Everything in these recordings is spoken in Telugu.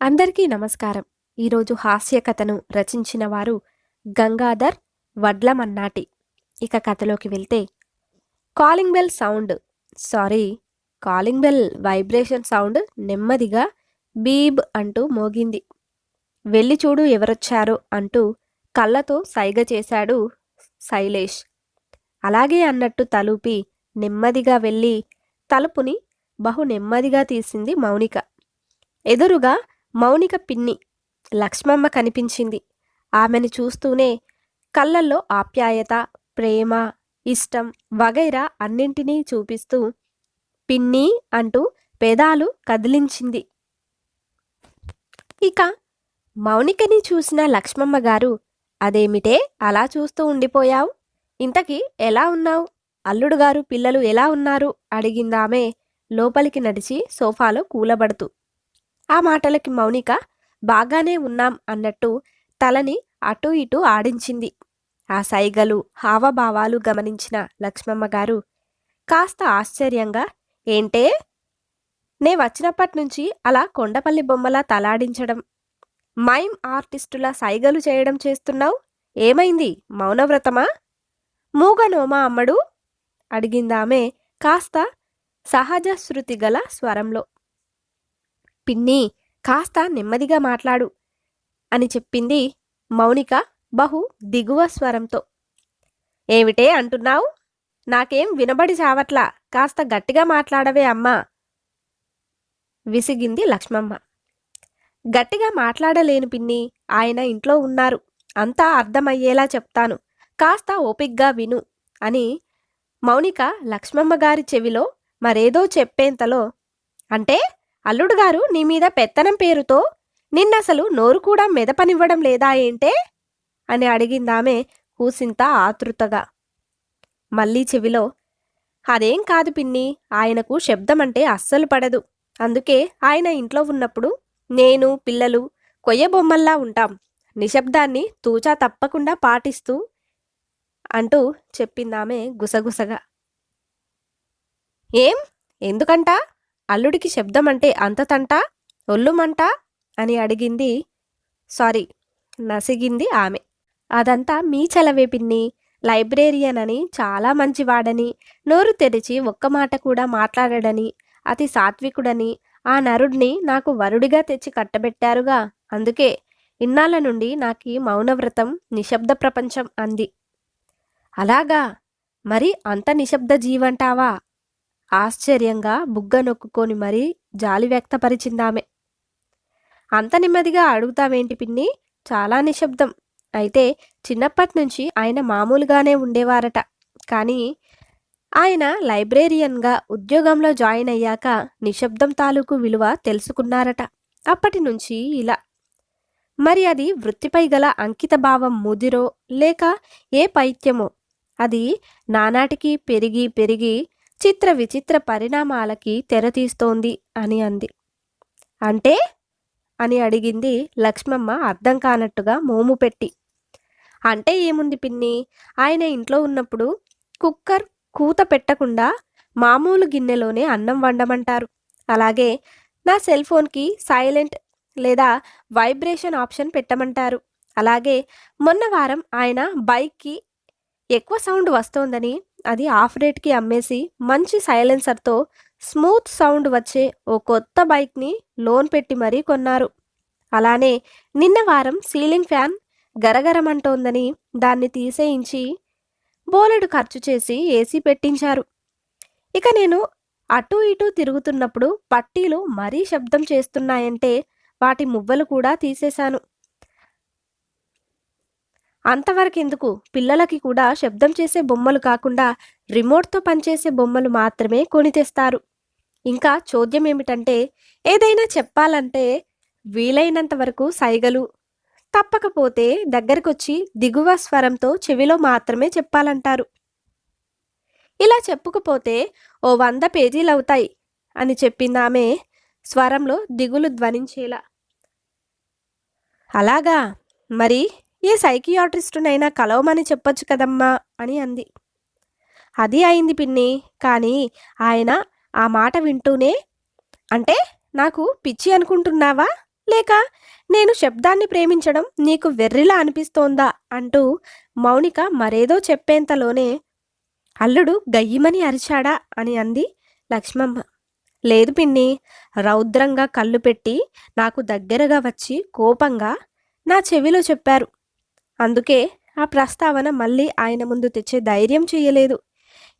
అందరికీ నమస్కారం. ఈరోజు హాస్య కథను రచించిన వారు గంగాధర్ వడ్లమన్నాటి. ఇక కథలోకి వెళ్తే calling bell sound. Sorry calling bell vibration sound నెమ్మదిగా బీబ్ అంటూ మోగింది. వెళ్ళి చూడు ఎవరొచ్చారో అంటూ కళ్ళతో సైగ చేశాడు శైలేష్. అలాగే అన్నట్టు తలుపి నెమ్మదిగా వెళ్ళి తలుపుని బహు నెమ్మదిగా తీసింది మౌనిక. ఎదురుగా మౌనిక పిన్ని లక్ష్మమ్మ కనిపించింది. ఆమెను చూస్తూనే కళ్ళల్లో ఆప్యాయత ప్రేమ ఇష్టం వగైరా అన్నింటినీ చూపిస్తూ పిన్ని అంటూ పెదాలు కదిలించింది. ఇక మౌనికని చూసిన లక్ష్మమ్మ గారు అదేమిటే? అలా చూస్తూ ఉండిపోయావు? ఇంతకీ ఎలా ఉన్నావు? అల్లుడు గారు పిల్లలు ఎలా ఉన్నారు? అడిగిందామె లోపలికి నడిచి సోఫాలో కూలబడుతూ ఆ మాటలకి మౌనిక బాగానే ఉన్నాం అన్నట్టు తలని అటూ ఇటూ ఆడించింది. ఆ సైగలు హావభావాలు గమనించిన లక్ష్మమ్మ గారు కాస్త ఆశ్చర్యంగా ఏంటే? నే వచ్చినప్పటి నుంచి అలా కొండపల్లి బొమ్మలా తలాడించడం మైమ్ ఆర్టిస్టుల సైగలు చేయడం చేస్తున్నావు? ఏమైంది? మౌనవ్రతమా? మూగనోమా అమ్మడు? అడిగిందామె కాస్త సహజ శృతి గల స్వరంలో. పిన్ని కాస్త నెమ్మదిగా మాట్లాడు అని చెప్పింది మౌనిక బహు దిగువ స్వరంతో. ఏమిటే అంటున్నావు? నాకేం వినబడి చావట్లా? కాస్త గట్టిగా మాట్లాడవే అమ్మా విసిగింది లక్ష్మమ్మ. గట్టిగా మాట్లాడలేను పిన్ని ఆయన ఇంట్లో ఉన్నారు. అంతా అర్థమయ్యేలా చెప్తాను. కాస్త ఓపిగ్గా విను అని మౌనిక లక్ష్మమ్మ గారి చెవిలో మరేదో చెప్పేంతలో అంటే అల్లుడు గారు నీ మీద పెత్తనం పేరుతో నిన్నసలు నోరు కూడా మెదపనివ్వడం లేదా ఏంటే? అని అడిగిందామె కూసింత ఆతృతగా. మళ్ళీ చెవిలో అదేం కాదు పిన్ని ఆయనకు శబ్దమంటే అస్సలు పడదు. అందుకే ఆయన ఇంట్లో ఉన్నప్పుడు నేను పిల్లలు కొయ్యబొమ్మల్లా ఉంటాం. నిశ్శబ్దాన్ని తూచా తప్పకుండా పాటిస్తూ అంటూ చెప్పిందామె గుసగుసగా. ఏం? ఎందుకంట? అల్లుడికి శబ్దం అంటే అంతతంట? ఒల్లుమంట అని అడిగింది. సారీ నసిగింది ఆమె. అదంతా మీ చలవే పిన్ని. లైబ్రేరియన్ అని చాలా మంచివాడని నోరు తెరిచి ఒక్క మాట కూడా మాట్లాడడని అతి సాత్వికుడని ఆ నరుడిని నాకు వరుడిగా తెచ్చి కట్టబెట్టారుగా. అందుకే ఇన్నాళ్ళ నుండి నాకు మౌనవ్రతం నిశ్శబ్ద ప్రపంచం అంది. అలాగా? మరి అంత నిశ్శబ్ద జీవంటావా? ఆశ్చర్యంగా బుగ్గ నొక్కుకొని మరీ జాలి వ్యక్తపరిచిందామె. అంత నెమ్మదిగా అడుగుతావేంటి పిన్ని? చాలా నిశ్శబ్దం. అయితే చిన్నప్పటి నుంచి ఆయన మామూలుగానే ఉండేవారట. కానీ ఆయన లైబ్రేరియన్గా ఉద్యోగంలో జాయిన్ అయ్యాక నిశ్శబ్దం తాలూకు విలువ తెలుసుకున్నారట. అప్పటి నుంచి ఇలా. మరి అది వృత్తిపై గల అంకిత భావం ముదిరో లేక ఏ పైత్యమో? అది నానాటికి పెరిగి పెరిగి చిత్ర విచిత్ర పరిణామాలకి తెరతీస్తోంది అని అంది. అంటే? అని అడిగింది లక్ష్మమ్మ అర్థం కానట్టుగా మోము పెట్టి. అంటే ఏముంది పిన్ని? ఆయన ఇంట్లో ఉన్నప్పుడు కుక్కర్ కూత పెట్టకుండా మామూలు గిన్నెలోనే అన్నం వండమంటారు. అలాగే నా సెల్ ఫోన్కి సైలెంట్ లేదా వైబ్రేషన్ ఆప్షన్ పెట్టమంటారు. అలాగే మొన్న వారం ఆయన బైక్కి ఎక్కువ సౌండ్ వస్తోందని అది ఆఫ్ రేట్కి అమ్మేసి మంచి సైలెన్సర్తో స్మూత్ సౌండ్ వచ్చే ఓ కొత్త బైక్ని లోన్ పెట్టి మరీ కొన్నారు. అలానే నిన్న వారం సీలింగ్ ఫ్యాన్ గరగరమంటోందని దాన్ని తీసేయించి బోలెడు ఖర్చు చేసి ఏసీ పెట్టించారు. ఇక నేను అటు ఇటు తిరుగుతున్నప్పుడు పట్టీలు మరీ శబ్దం చేస్తున్నాయంటే వాటి మువ్వలు కూడా తీసేశాను. అంతవరకెందుకు? పిల్లలకి కూడా శబ్దం చేసే బొమ్మలు కాకుండా రిమోట్తో పనిచేసే బొమ్మలు మాత్రమే కొని తెస్తారు. ఇంకా చోద్యం ఏమిటంటే ఏదైనా చెప్పాలంటే వీలైనంత వరకు సైగలు. తప్పకపోతే దగ్గరకొచ్చి దిగువ స్వరంతో చెవిలో మాత్రమే చెప్పాలంటారు. ఇలా చెప్పుకపోతే ఓ వంద పేజీలు అవుతాయి అని చెప్పిందామె స్వరంలో దిగులు ధ్వనించేలా. అలాగా? మరి ఏ సైకియాట్రిస్టునైనా కలవమని చెప్పొచ్చు కదమ్మా అని అంది. అది అయింది పిన్ని కానీ ఆయన ఆ మాట వింటూనే అంటే నాకు పిచ్చి అనుకుంటున్నావా? లేక నేను శబ్దాన్ని ప్రేమించడం నీకు వెర్రిలా అనిపిస్తోందా? అంటూ మౌనిక మరేదో చెప్పేంతలోనే అల్లుడు గయ్యిమని అరిచాడా? అని అంది లక్ష్మమ్మ. లేదు పిన్ని రౌద్రంగా కళ్ళు పెట్టి నాకు దగ్గరగా వచ్చి కోపంగా నా చెవిలో చెప్పారు. అందుకే ఆ ప్రస్తావన మళ్ళీ ఆయన ముందు తెచ్చే ధైర్యం చెయ్యలేదు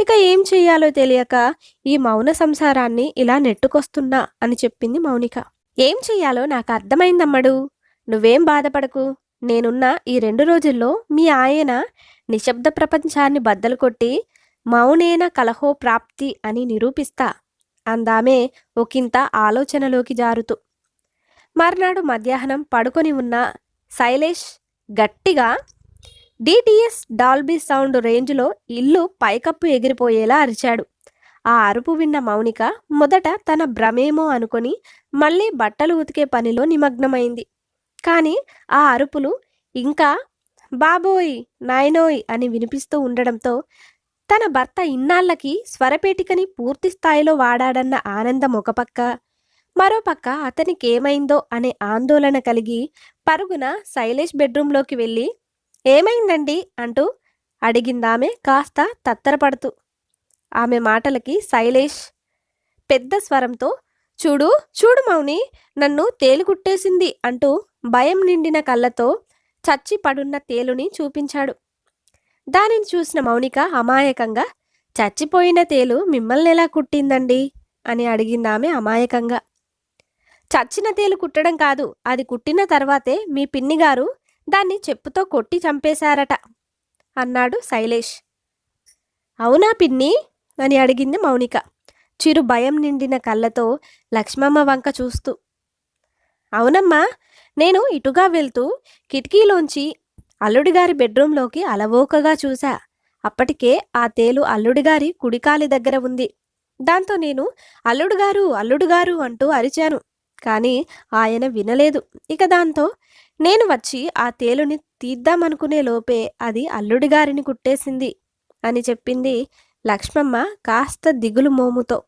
ఇక ఏం చెయ్యాలో తెలియక ఈ మౌన సంసారాన్ని ఇలా నెట్టుకొస్తున్నా అని చెప్పింది మౌనిక. ఏం చెయ్యాలో నాకు అర్థమైందమ్మడు. నువ్వేం బాధపడకు. నేనున్న ఈ రెండు రోజుల్లో మీ ఆయన నిశ్శబ్ద ప్రపంచాన్ని బద్దలు కొట్టి మౌనేన కలహో ప్రాప్తి అని నిరూపిస్తా. అందామే ఒకంత ఆలోచనలోకి జారుతూ. మర్నాడు మధ్యాహ్నం పడుకొని ఉన్న శైలేష్ గట్టిగా డిటిఎస్ డాల్బీ సౌండ్ రేంజ్లో ఇల్లు పైకప్పు ఎగిరిపోయేలా అరిచాడు. ఆ అరుపు విన్న మౌనిక మొదట తన భ్రమేమో అనుకొని మళ్ళీ బట్టలు ఉతికే పనిలో నిమగ్నమైంది. కానీ ఆ అరుపులు ఇంకా బాబోయ్ నాయనోయ్ అని వినిపిస్తూ ఉండడంతో తన భర్త ఇన్నాళ్ళకి స్వరపేటికని పూర్తి స్థాయిలో వాడాడన్న ఆనందం ఒక పక్క మరోపక్క అతనికేమైందో అనే ఆందోళన కలిగి పరుగున శైలేష్ బెడ్రూంలోకి వెళ్ళి ఏమైందండి? అంటూ అడిగిందామె కాస్త తత్తరపడుతూ. ఆమె మాటలకి శైలేష్ పెద్ద స్వరంతో చూడు చూడు మౌని నన్ను తేలుగుట్టేసింది అంటూ భయం నిండిన కళ్ళతో చచ్చి పడున్న తేలుని చూపించాడు. దానిని చూసిన మౌనిక అమాయకంగా చచ్చిపోయిన తేలు మిమ్మల్ని ఎలా కుట్టిందండి? అని అడిగిందామె అమాయకంగా. చచ్చిన తేలు కుట్టడం కాదు అది కుట్టిన తర్వాతే మీ పిన్నిగారు దాన్ని చెప్పుతో కొట్టి చంపేశారట అన్నాడు శైలేష్. అవునా పిన్ని? అని అడిగింది మౌనిక చిరు భయం నిండిన కళ్ళతో లక్ష్మమ్మ వంక చూస్తూ. అవునమ్మా నేను ఇటుగా వెళ్తూ కిటికీలోంచి అల్లుడిగారి బెడ్రూంలోకి అలవోకగా చూశా. అప్పటికే ఆ తేలు అల్లుడిగారి కుడికాలి దగ్గర ఉంది. దాంతో నేను అల్లుడుగారు అల్లుడుగారు అంటూ అరిచాను. కానీ ఆయన వినలేదు. ఇక దాంతో నేను వచ్చి ఆ తేలుని తీద్దామనుకునే లోపే అది అల్లుడిగారిని కుట్టేసింది అని చెప్పింది లక్ష్మమ్మ కాస్త దిగులు మోముతో.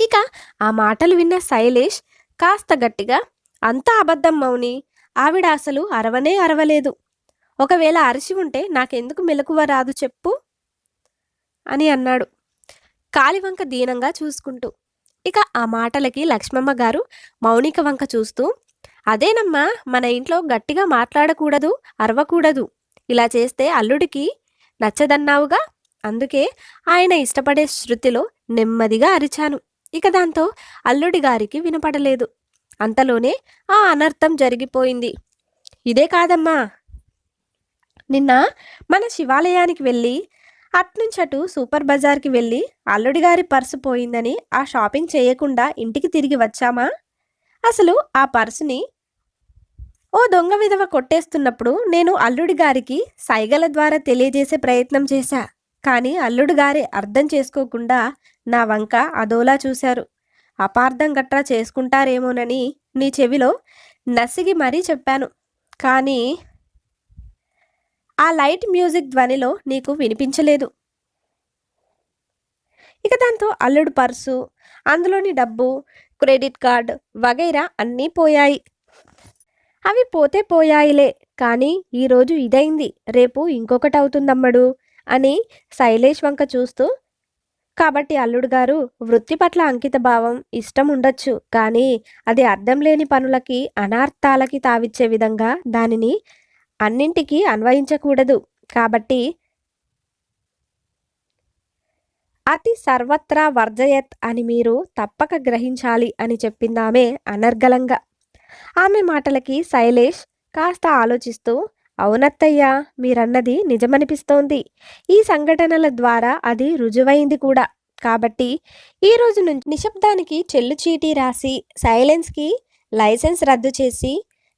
ఇక ఆ మాటలు విన్న శైలేష్ కాస్త గట్టిగా అంతా అబద్ధం మౌని ఆవిడ అసలు అరవనే అరవలేదు. ఒకవేళ అరిచి ఉంటే నాకెందుకు మెలకువ రాదు చెప్పు అని అన్నాడు కాలివంక దీనంగా చూసుకుంటూ. ఇక ఆ మాటలకి లక్ష్మమ్మ గారు మౌనిక వంక చూస్తూ అదేనమ్మా మన ఇంట్లో గట్టిగా మాట్లాడకూడదు అరవకూడదు. ఇలా చేస్తే అల్లుడికి నచ్చదన్నావుగా? అందుకే ఆయన ఇష్టపడే శృతిలో నెమ్మదిగా అరిచాను. ఇక దాంతో అల్లుడి గారికి వినపడలేదు. అంతలోనే ఆ అనర్థం జరిగిపోయింది. ఇదే కాదమ్మా. నిన్న మన శివాలయానికి వెళ్ళి అట్నుంచటు సూపర్ బజార్కి వెళ్ళి అల్లుడి గారి పర్సు పోయిందని ఆ షాపింగ్ చేయకుండా ఇంటికి తిరిగి వచ్చామా? అసలు ఆ పర్సుని ఓ దొంగ విధవ కొట్టేస్తున్నప్పుడు నేను అల్లుడి గారికి సైగల ద్వారా తెలియజేసే ప్రయత్నం చేశా. కానీ అల్లుడు గారే అర్థం చేసుకోకుండా నా వంక అదోలా చూశారు. అపార్థం గట్రా చేసుకుంటారేమోనని నీ చెవిలో నసిగి మరీ చెప్పాను. కానీ ఆ లైట్ మ్యూజిక్ ధ్వనిలో నీకు వినిపించలేదు. ఇక దాంతో అల్లుడు పర్సు అందులోని డబ్బు క్రెడిట్ కార్డ్ వగైరా అన్నీ పోయాయి. అవి పోతే పోయాయిలే కానీ ఈరోజు ఇదైంది రేపు ఇంకొకటి అవుతుందమ్మడు అని శైలేష్ వంక చూస్తూ కాబట్టి అల్లుడు గారు వృత్తి పట్ల అంకిత భావం ఇష్టం ఉండొచ్చు కానీ అది అర్థం లేని పనులకి అనార్థాలకి తావిచ్చే విధంగా దానిని అన్నింటికీ అన్వయించకూడదు. కాబట్టి అతి సర్వత్రా వర్జయత్ అని మీరు తప్పక గ్రహించాలి అని చెప్పిందామే అనర్గళంగా. ఆమె మాటలకి శైలేష్ కాస్త ఆలోచిస్తూ అవునత్తయ్యా మీరన్నది నిజమనిపిస్తోంది. ఈ సంఘటనల ద్వారా అది రుజువైంది కూడా. కాబట్టి ఈ రోజు నుంచి నిశ్శబ్దానికి చెల్లు చీటీ రాసి సైలెన్స్కి లైసెన్స్ రద్దు చేసి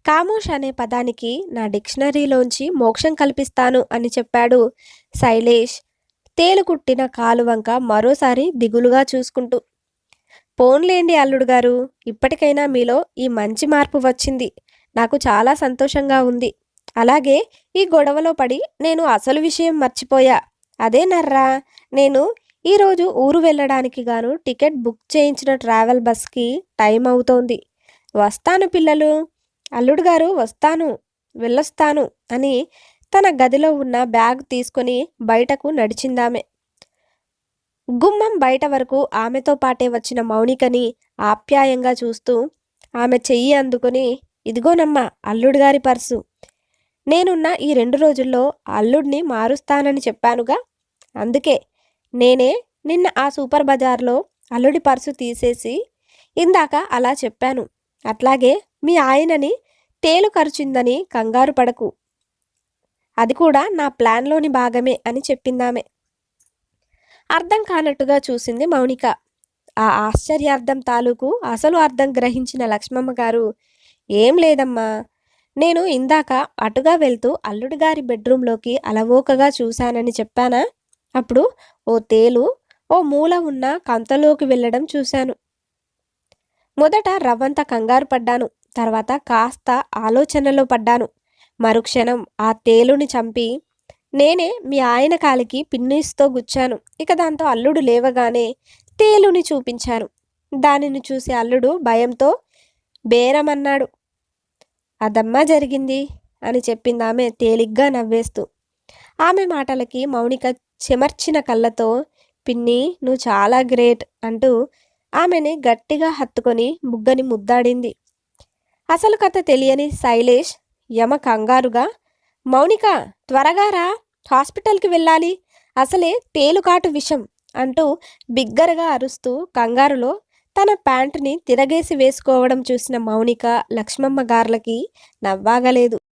కామోష్ అనే పదానికి నా డిక్షనరీలోంచి మోక్షం కల్పిస్తాను అని చెప్పాడు శైలేష్. తేలుకుట్టిన కాలువంక మరోసారి దిగులుగా చూసుకుంటూ పోన్లేండి అల్లుడు గారు ఇప్పటికైనా మీలో ఈ మంచి మార్పు వచ్చింది. నాకు చాలా సంతోషంగా ఉంది. అలాగే ఈ గొడవలో పడి నేను అసలు విషయం మర్చిపోయా. అదే నర్రా నేను ఈరోజు ఊరు వెళ్ళడానికి గాను టికెట్ బుక్ చేయించిన ట్రావెల్ బస్కి టైం అవుతోంది వస్తాను పిల్లలు. అల్లుడు గారు వస్తాను వెళ్ళొస్తాను అని తన గదిలో ఉన్న బ్యాగ్ తీసుకొని బయటకు నడిచిందామె. గుమ్మం బయట వరకు ఆమెతో పాటే వచ్చిన మౌనికని ఆప్యాయంగా చూస్తూ ఆమె చెయ్యి అందుకుని ఇదిగోనమ్మా అల్లుడు గారి పర్సు. నేనున్న ఈ రెండు రోజుల్లో అల్లుడిని మారుస్తానని చెప్పానుగా? అందుకే నేనే నిన్న ఆ సూపర్ బజార్లో అల్లుడి పర్సు తీసేసి ఇందాక అలా చెప్పాను. అట్లాగే మీ ఆయనని తేలు ఖర్చుందని కంగారు పడకు. అది కూడా నా ప్లాన్లోని భాగమే అని చెప్పిందామె. అర్థం కానట్టుగా చూసింది మౌనిక. ఆ ఆశ్చర్యార్థం తాలూకు అసలు అర్థం గ్రహించిన లక్ష్మమ్మ గారు ఏం లేదమ్మా నేను ఇందాక అటుగా వెళ్తూ అల్లుడి గారి బెడ్రూమ్లోకి అలవోకగా చూశానని చెప్పానా? అప్పుడు ఓ తేలు ఓ మూల ఉన్న కంతలోకి వెళ్ళడం చూశాను. మొదట రవ్వంత కంగారు పడ్డాను. తర్వాత కాస్త ఆలోచనలో పడ్డాను. మరుక్షణం ఆ తేలుని చంపి నేనే మీ ఆయన కాలికి పిన్నిస్తో గుచ్చాను. ఇక దాంతో అల్లుడు లేవగానే తేలుని చూపించాను. దానిని చూసి అల్లుడు భయంతో బేరమన్నాడు. అదమ్మా జరిగింది అని చెప్పింది ఆమె తేలిగ్గా నవ్వేస్తూ. ఆమె మాటలకి మౌనిక చెమర్చిన కళ్ళతో పిన్ని నువ్వు చాలా గ్రేట్ అంటూ ఆమెని గట్టిగా హత్తుకొని బుగ్గని ముద్దాడింది. అసలు కథ తెలియని శైలేష్ యమ కంగారుగా మౌనిక త్వరగా రా హాస్పిటల్కి వెళ్ళాలి. అసలే తేలుకాటు విషం అంటూ బిగ్గరగా అరుస్తూ కంగారులో తన ప్యాంటుని తిరగేసి వేసుకోవడం చూసిన మౌనిక లక్ష్మమ్మ గార్లకి నవ్వాగలేదు.